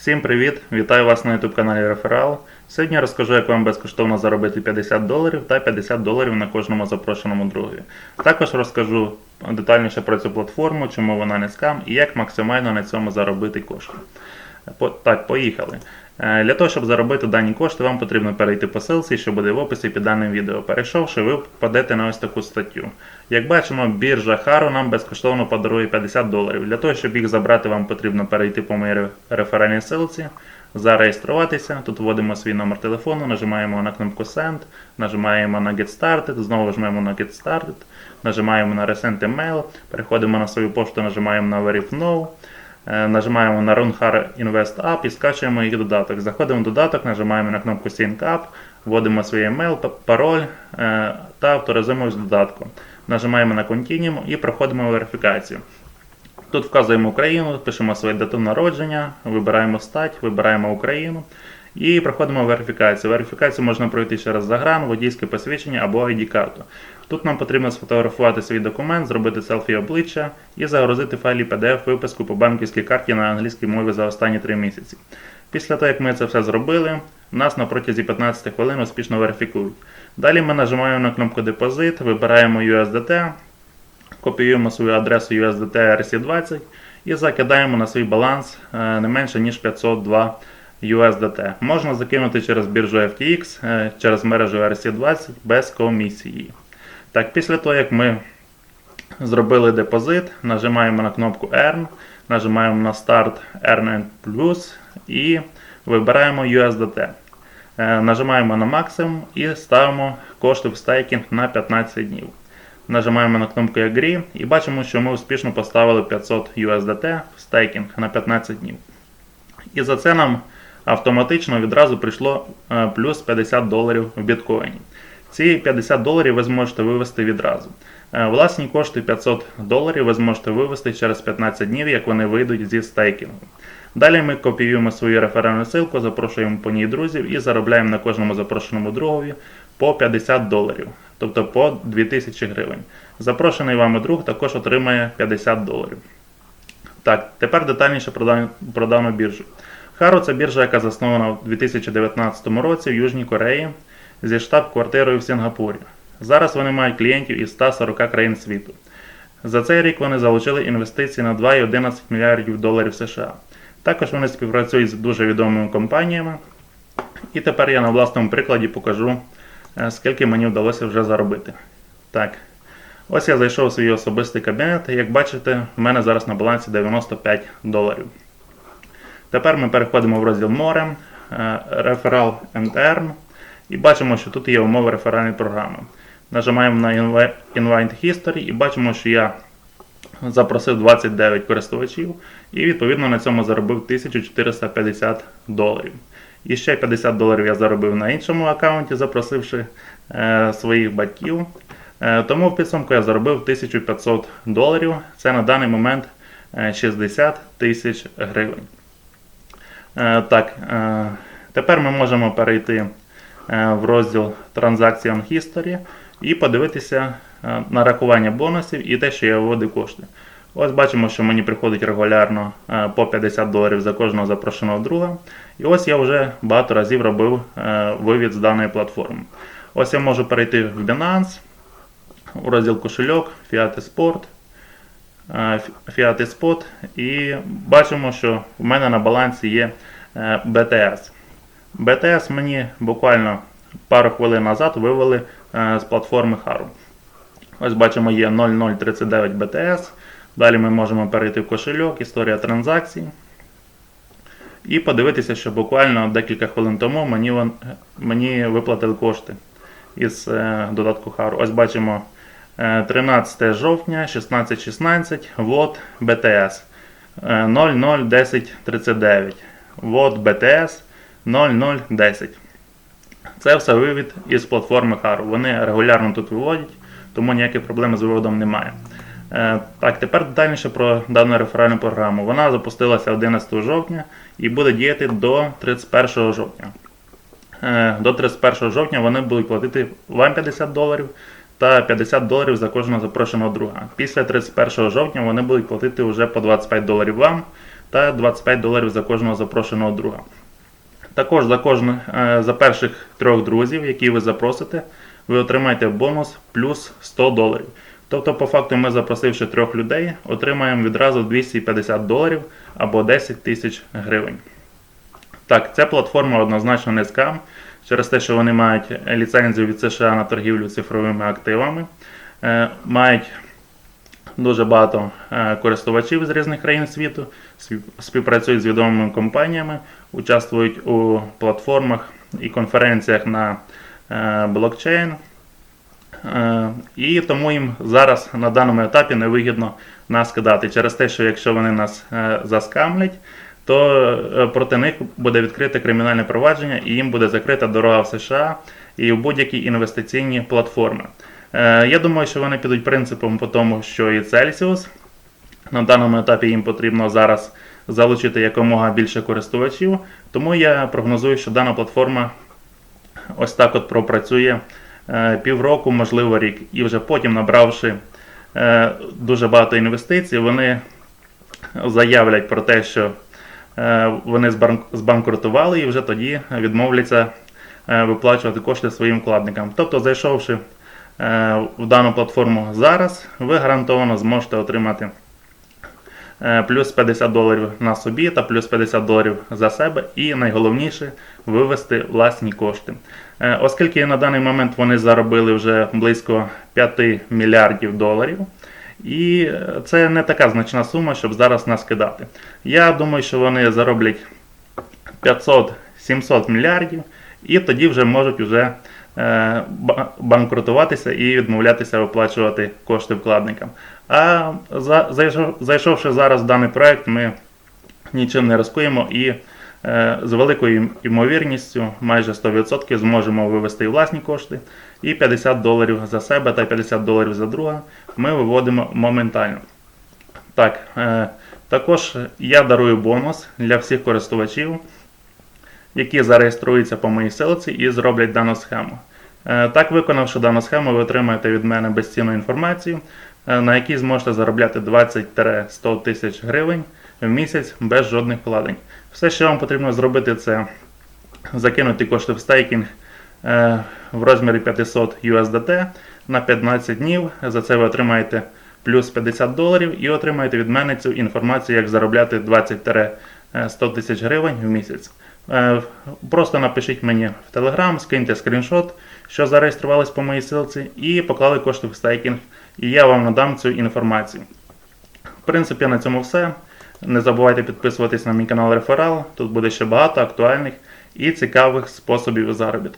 Всім привіт! Вітаю вас на YouTube каналі Реферал. Сьогодні я розкажу, як вам безкоштовно заробити 50 доларів та 50 доларів на кожному запрошеному другові. Також розкажу детальніше про цю платформу, чому вона не скам і як максимально на цьому заробити кошти. Так, поїхали. Е, Для того, щоб заробити дані кошти, вам потрібно перейти по ссылці, що буде в описі під даним відео. Перейшовши, ви попадете на ось таку статтю. Як бачимо, біржа Хару нам безкоштовно подарує 50 доларів. Для того, щоб їх забрати, вам потрібно перейти по моїй реферальній ссылці, зареєструватися. Тут вводимо свій номер телефону, нажимаємо на кнопку Send, нажимаємо на Get Started, знову жмемо на Get Started, нажимаємо на Resend Email, переходимо на свою пошту, нажимаємо на Verify Now. Е, Нажимаємо на Run Hard Invest App і скачуємо їх додаток. Заходимо в додаток, нажимаємо на кнопку Sync Up, вводимо свій емейл, пароль е, та авторизуємось в додатку. Нажимаємо на Continue і проходимо верифікацію. Тут вказуємо Україну, пишемо своє дату народження, вибираємо стать, вибираємо Україну і проходимо верифікацію. Верифікацію можна пройти через загран, водійське посвідчення або ID-карту. Тут нам потрібно сфотографувати свій документ, зробити селфі обличчя і загрузити файлі PDF виписку по банківській карті на англійській мові за останні 3 місяці. Після того, як ми це все зробили, нас на протязі 15 хвилин успішно верифікують. Далі ми нажимаємо на кнопку Депозит, вибираємо USDT, копіюємо свою адресу USDT RC20 і закидаємо на свій баланс е, не менше ніж 502 USDT. Можна закинути через біржу FTX, е, через мережу RC20 без комісії. Так, після того, як ми зробили депозит, нажимаємо на кнопку Earn, нажимаємо на Start Earn Plus і вибираємо USDT. Е, Нажимаємо на максимум і ставимо кошти в стейкінг на 15 днів. Нажимаємо на кнопку Agree і бачимо, що ми успішно поставили 500 USDT в стейкінг на 15 днів. І за це нам автоматично відразу прийшло е, плюс 50 доларів в біткоїні. Ці 50 доларів ви зможете вивести відразу. Е, Власні кошти 500 доларів ви зможете вивести через 15 днів, як вони вийдуть зі стейкінгу. Далі ми копіюємо свою реферальну ссылку, запрошуємо по ній друзів і заробляємо на кожному запрошеному другові по 50 доларів, тобто по 2000 гривень. Запрошений вами друг також отримає 50 доларів. Так, тепер детальніше про дан- про дану біржу. Хару це біржа, яка заснована в 2019 році в Южній Кореї зі штаб-квартирою в Сінгапурі. Зараз вони мають клієнтів із 140 країн світу. За цей рік вони залучили інвестиції на 2,11 мільярдів доларів США. Також вони співпрацюють з дуже відомими компаніями. І тепер я на власному прикладі покажу, е, скільки мені вдалося вже заробити. Так, ось я зайшов у свій особистий кабінет. Як бачите, в мене зараз на балансі 95 доларів. Тепер ми переходимо в розділ море, е, реферал and earn, і бачимо, що тут є умови реферальної програми. Нажимаємо на Invi- Invite History і бачимо, що я запросив 29 користувачів і відповідно на цьому заробив 1450 доларів. І ще 50 доларів я заробив на іншому аккаунті, запросивши е, своїх батьків. Е, тому в підсумку я заробив 1500 доларів. Це на даний момент е, 60 тисяч гривень. Е, Так, е, тепер ми можемо перейти е, в розділ Transaction History і подивитися на рахування бонусів і те, що я виводив кошти. Ось бачимо, що мені приходить регулярно по 50 доларів за кожного запрошеного друга. І ось я вже багато разів робив вивід з даної платформи. Ось я можу перейти в Binance, у розділ кошельок, Fiat Sport, Fiat Spot і бачимо, що в мене на балансі є е, BTS. BTS мені буквально пару хвилин назад вивели е, з платформи Haru. Ось бачимо, є 0039 BTS. Далі ми можемо перейти в кошельок, історія транзакцій. І подивитися, що буквально декілька хвилин тому мені, мені виплатили кошти із е, додатку Haru. Ось бачимо е, 13 жовтня 1616 вот BTS е, 001039. Вот BTS 0010. Це все вивід із платформи Haru. Вони регулярно тут виводять, тому ніяких проблем з виводом немає. Е, Так, тепер детальніше про дану реферальну програму. Вона запустилася 11 жовтня і буде діяти до 31 жовтня. Е, До 31 жовтня вони будуть платити вам 50 доларів та 50 доларів за кожного запрошеного друга. Після 31 жовтня вони будуть платити вже по 25 доларів вам та 25 доларів за кожного запрошеного друга. Також за кожне, е, за перших трьох друзів, які ви запросите, ви отримаєте бонус плюс 100 доларів. Тобто, по факту, ми запросивши трьох людей, отримаємо відразу 250 доларів або 10 тисяч гривень. Так, ця платформа однозначно не скам, через те, що вони мають ліцензію від США на торгівлю цифровими активами, е, мають дуже багато е, користувачів з різних країн світу, співпрацюють з відомими компаніями, участвують у платформах і конференціях на е, блокчейн. І тому їм зараз на даному етапі невигідно нас кидати через те, що якщо вони нас заскамлять, то е, проти них буде відкрите кримінальне провадження і їм буде закрита дорога в США і в будь-які інвестиційні платформи. Е, Я думаю, що вони підуть принципом по тому, що і Celsius. На даному етапі їм потрібно зараз залучити якомога більше користувачів, тому я прогнозую, що дана платформа ось так от пропрацює е, півроку, можливо, рік. І вже потім, набравши дуже багато інвестицій, вони заявлять про те, що вони збанкрутували і вже тоді відмовляться е, виплачувати кошти своїм вкладникам. Тобто, зайшовши е, в дану платформу зараз, ви гарантовано зможете отримати е, плюс 50 доларів на собі та плюс 50 доларів за себе, і найголовніше вивести власні кошти. Е, Оскільки на даний момент вони заробили вже близько 5 мільярдів доларів. І е, це не така значна сума, щоб зараз нас кидати. Я думаю, що вони зароблять 500-700 мільярдів, і тоді вже можуть вже е, банкрутуватися і відмовлятися виплачувати кошти вкладникам. А зайшовши зараз в даний проект, ми нічим не рискуємо і з великою ймовірністю, майже 100% зможемо вивести і власні кошти, і 50 доларів за себе та 50 доларів за друга ми виводимо моментально. Так, е, також я дарую бонус для всіх користувачів, які зареєструються по моїй силці і зроблять дану схему. Е, Так, виконавши дану схему, ви отримаєте від мене безцінну інформацію, е, на якій зможете заробляти 20-100 тисяч гривень в місяць без жодних вкладень. Все, що вам потрібно зробити, це закинути кошти в стейкінг е, в розмірі 500 USDT на 15 днів. За це ви отримаєте плюс 50 доларів і отримаєте від мене цю інформацію, як заробляти 20-100 тисяч гривень в місяць. Е, Просто напишіть мені в Telegram, скиньте скріншот, що зареєструвались по моїй ссылці, і поклали кошти в стейкінг, і я вам надам цю інформацію. В принципі, на цьому все. Не забувайте підписуватись на мій канал Реферал. Тут буде ще багато актуальних і цікавих способів заробітку.